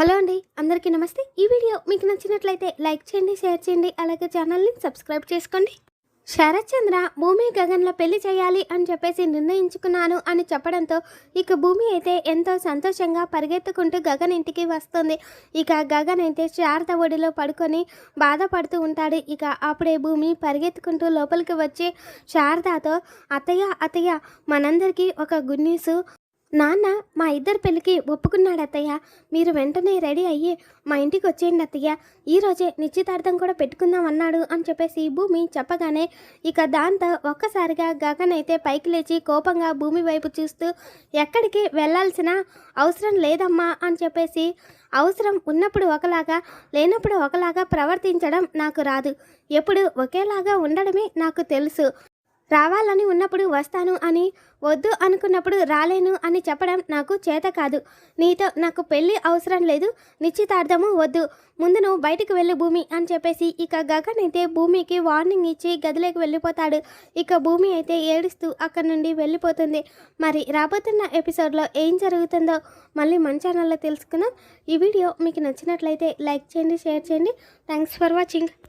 Hello అండి అందరికీ నమస్తే. ఈ వీడియో మీకు నచ్చినట్లయితే లైక్ చేయండి షేర్ చేయండి అలాగే ఛానల్ని సబ్స్క్రైబ్ చేసుకోండి. శరత్ చంద్ర భూమి గగన్లో పెళ్ళి చేయాలి అని చెప్పేసి నిర్ణయించుకున్నాను అని చెప్పడంతో ఇక భూమి అయితే ఎంతో సంతోషంగా పరిగెత్తుకుంటూ గగన్ ఇంటికి వస్తుంది. ఇక గగన్ అయితే శారద ఒడిలో పడుకొని బాధపడుతూ ఉంటాడు. ఇక అప్పుడే భూమి పరిగెత్తుకుంటూ లోపలికి వచ్చి శారదతో అత్తయ్య అత్తయ్య మనందరికీ ఒక గుడ్ న్యూస్. నాన్న మా ఇద్దరు పెళ్ళికి ఒప్పుకున్నాడు అత్తయ్య మీరు వెంటనే రెడీ అయ్యి మా ఇంటికి వచ్చేయండి అత్తయ్య. ఈరోజే నిశ్చితార్థం కూడా పెట్టుకుందాం అన్నాడు అని చెప్పేసి భూమి చెప్పగానే ఇక దాంతో ఒక్కసారిగా గగన్ అయితే పైకి లేచి కోపంగా భూమి వైపు చూస్తూ ఎక్కడికి వెళ్ళాల్సిన అవసరం లేదమ్మా అని చెప్పేసి అవసరం ఉన్నప్పుడు ఒకలాగా లేనప్పుడు ఒకలాగా ప్రవర్తించడం నాకు రాదు. ఎప్పుడు ఒకేలాగా ఉండడమే నాకు తెలుసు. రావాలని ఉన్నప్పుడు వస్తాను అని వద్దు అనుకున్నప్పుడు రాలేను అని చెప్పడం నాకు చేత కాదు. నీతో నాకు పెళ్ళి అవసరం లేదు. నిశ్చితార్థము వద్దు. ముందు నువ్వు బయటకు వెళ్ళు భూమి అని చెప్పేసి ఇక గగన్ అయితే భూమికి వార్నింగ్ ఇచ్చి గదిలోకి వెళ్ళిపోతాడు. ఇక భూమి అయితే ఏడుస్తూ అక్కడి నుండి వెళ్ళిపోతుంది. మరి రాబోతున్న ఎపిసోడ్లో ఏం జరుగుతుందో మళ్ళీ మన ఛానల్లో తెలుసుకుందాం. ఈ వీడియో మీకు నచ్చినట్లయితే లైక్ చేయండి షేర్ చేయండి. Thanks for watching